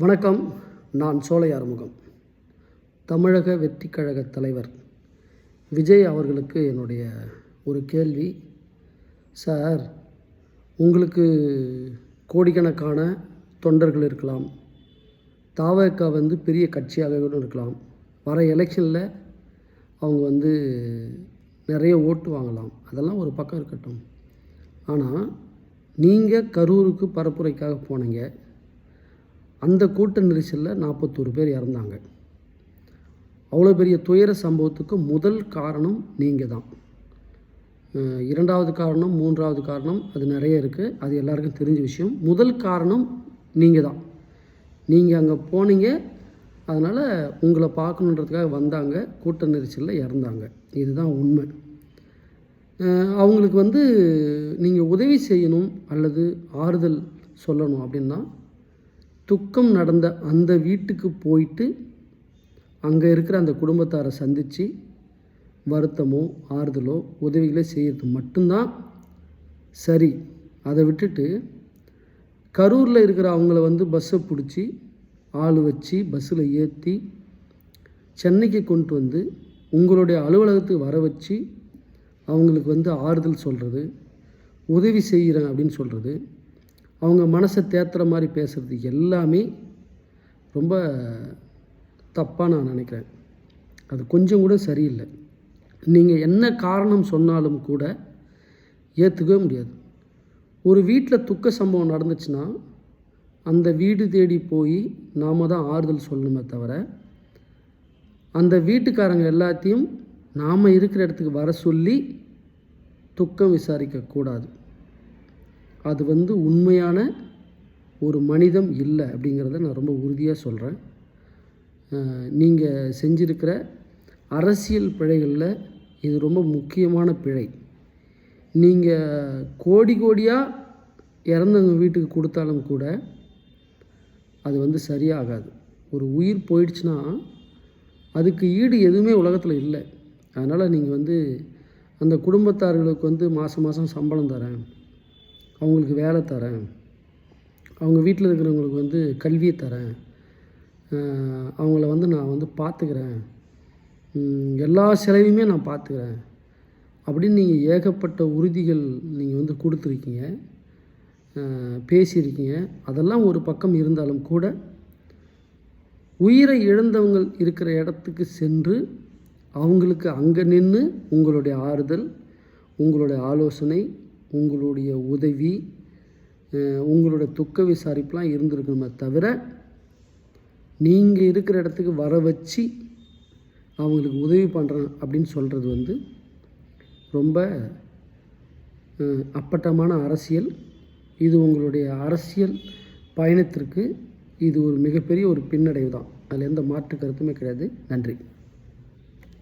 வணக்கம். நான் சோலை ஆறுமுகம். தமிழக வெற்றி கழக தலைவர் விஜய் அவர்களுக்கு என்னுடைய ஒரு கேள்வி. சார் உங்களுக்கு கோடிக்கணக்கான தொண்டர்கள் இருக்கலாம். தாவக வந்து பெரிய கட்சியாக கூட இருக்கலாம். வர எலெக்ஷனில் அவங்க வந்து நிறைய ஓட்டு வாங்கலாம். அதெல்லாம் ஒரு பக்கம் இருக்கட்டும். ஆனால் நீங்கள் கரூருக்கு பரப்புரைக்காக போனீங்க. அந்த கூட்ட நெரிசலில் நாற்பத்தோரு பேர் இறந்தாங்க. அவ்வளோ பெரிய துயர சம்பவத்துக்கு முதல் காரணம் நீங்கள் தான் இரண்டாவது காரணம் மூன்றாவது காரணம் அது நிறைய இருக்குது அது எல்லாருக்கும் தெரிஞ்ச விஷயம். முதல் காரணம் நீங்கள் தான் நீங்கள் அங்கே போனீங்க அதனால் உங்களை பார்க்கணுன்றதுக்காக வந்தாங்க கூட்ட நெரிசலில் இறந்தாங்க. இதுதான் உண்மை. அவங்களுக்கு வந்து நீங்கள் உதவி செய்யணும் அல்லது ஆறுதல் சொல்லணும் அப்படின்னா துக்கம் நடந்த அந்த வீட்டுக்கு போயிட்டு அங்கே இருக்கிற அந்த குடும்பத்தாரை சந்தித்து வருத்தமோ ஆறுதலோ உதவிகளோ செய்கிறது மட்டும்தான் சரி. அதை விட்டுட்டு கரூரில் இருக்கிற அவங்கள வந்து பஸ்ஸை பிடிச்சி ஆள் வச்சு பஸ்ஸில் ஏற்றி சென்னைக்கு கொண்டு வந்து உங்களுடைய அலுவலகத்துக்கு வர வச்சு அவங்களுக்கு வந்து ஆறுதல் சொல்கிறது உதவி செய்கிறேன் அப்படின்னு சொல்கிறது அவங்க மனசை தேத்துற மாதிரி பேசுகிறது எல்லாமே ரொம்ப தப்பாக நான் நினைக்கிறேன். அது கொஞ்சம் கூட சரியில்லை. நீங்கள் என்ன காரணம் சொன்னாலும் கூட ஏற்றுக்கவே முடியாது. ஒரு வீட்டில் துக்க சம்பவம் நடந்துச்சுன்னா அந்த வீடு தேடி போய் நாம் தான் ஆறுதல் சொல்லணுமே தவிர அந்த வீட்டுக்காரங்க எல்லாத்தையும் நாம் இருக்கிற இடத்துக்கு வர சொல்லி துக்கம் விசாரிக்கக்கூடாது அது வந்து உண்மையான ஒரு மனிதம் இல்லை அப்படிங்கிறத நான் ரொம்ப உறுதியாக சொல்கிறேன் நீங்கள் செஞ்சிருக்கிற அரசியல் பிழைகளில் இது ரொம்ப முக்கியமான பிழை. நீங்கள் கோடி கோடியாக இறந்தவங்க வீட்டுக்கு கொடுத்தாலும் கூட அது வந்து சரியாகாது. ஒரு உயிர் போயிடுச்சுன்னா அதுக்கு ஈடு எதுவுமே உலகத்தில் இல்லை. அதனால் நீங்கள் வந்து அந்த குடும்பத்தார்களுக்கு வந்து மாதம் மாதம் சம்பளம் தரேன். அவங்களுக்கு வேலை தரேன். அவங்க வீட்டில் இருக்கிறவங்களுக்கு வந்து கல்வியை தரேன். அவங்கள வந்து நான் வந்து பார்த்துக்கிறேன் எல்லா செலவையுமே நான் பார்த்துக்கிறேன் அப்படின்னு நீங்கள் ஏகப்பட்ட உறுதிகள் நீங்கள் வந்து கொடுத்துருக்கீங்க. பேசியிருக்கீங்க. அதெல்லாம் ஒரு பக்கம் இருந்தாலும் கூட உயிரை இழந்தவங்க இருக்கிற இடத்துக்கு சென்று அவங்களுக்கு அங்கே நின்று உங்களுடைய ஆறுதல் உங்களுடைய ஆலோசனை உங்களுடைய உதவி உங்களுடைய துக்க விசாரிப்புலாம் இருந்திருக்கணுமே தவிர நீங்கள் இருக்கிற இடத்துக்கு வர வச்சு அவங்களுக்கு உதவி பண்ணுறேன் அப்படின்னு சொல்கிறது வந்து ரொம்ப அப்பட்டமான அரசியல். இது உங்களுடைய அரசியல் பயணத்திற்கு இது ஒரு மிகப்பெரிய ஒரு பின்னடைவு தான். அதில் எந்த மாற்று கருத்துமே கிடையாது. நன்றி.